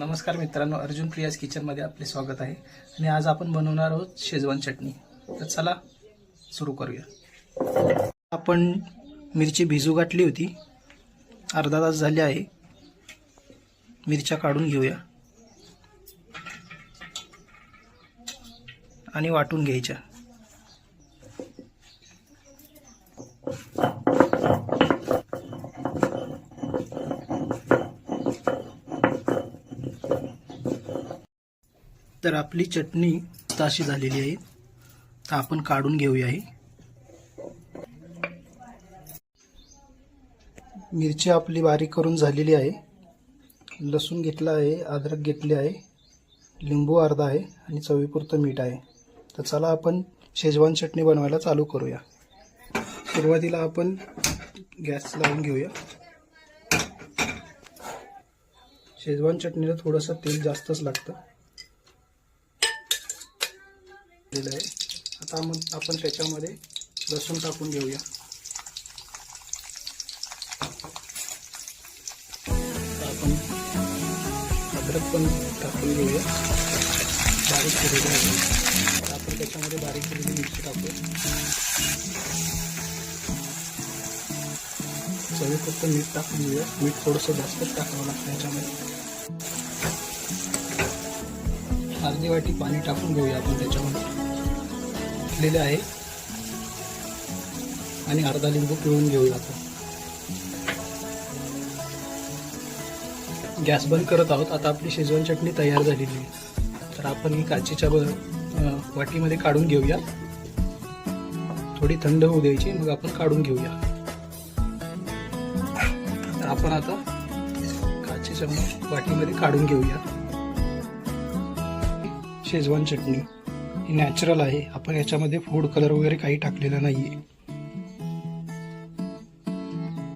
नमस्कार मित्रांनो अर्जुन प्रियाज किचनमध्ये आपले स्वागत आहे. आणि आज आपण बनवणार आहोत शेजवान चटणी. तर चला सुरू करूया. आपण मिरची भिजू गाठली होती. अर्धा तास झाले आहे. मिरच्या काढून घेऊया. आणि वाटून घ्यायच्या. तर आपली चटणी ताशी झालेली आहे. तर आपण काढून घेऊया ही. मिरची आपली बारीक करून झालेली आहे. लसूण घेतला आहे अद्रक घेतले आहे लिंबू अर्धा आहे आणि चवीपुरतं मीठ आहे. तर चला आपण शेजवान चटणी बनवायला चालू करूया. सुरुवातीला आपण गॅस लावून घेऊया. शेजवान चटणीला थोडंसं तेल जास्तच लागतं. दिलं आहे. आता मग आपण त्याच्यामध्ये लसूण टाकून घेऊया. आपण अद्रक पण टाकून घेऊया. बारीक केलेली आहे. आपण त्याच्यामध्ये बारीक केलेली मिरची टाकूया. चवी फक्त मीठ टाकून घेऊया. मीठ थोडंसं जास्तच टाकावं लागतं याच्यामध्ये. अर्धी वाटी पाणी टाकून घेऊया आपण त्याच्यामध्ये. घेतलेले आहे. आणि अर्धा लिंबू पिळून घेऊया आपण. गॅस बंद करत आहोत. आता आपली शेजवान चटणी तयार झालेली आहे. तर आपण ही काचेच्या वाटीमध्ये काढून घेऊया. थोडी थंड होऊ द्यायची मग आपण काढून घेऊया. तर आपण आता काचेच्या वाटीमध्ये काढून घेऊया. शेजवान चटणी. ही नॅचरल आहे. आपण याच्यामध्ये फूड कलर वगैरे काही टाकलेलं नाही आहे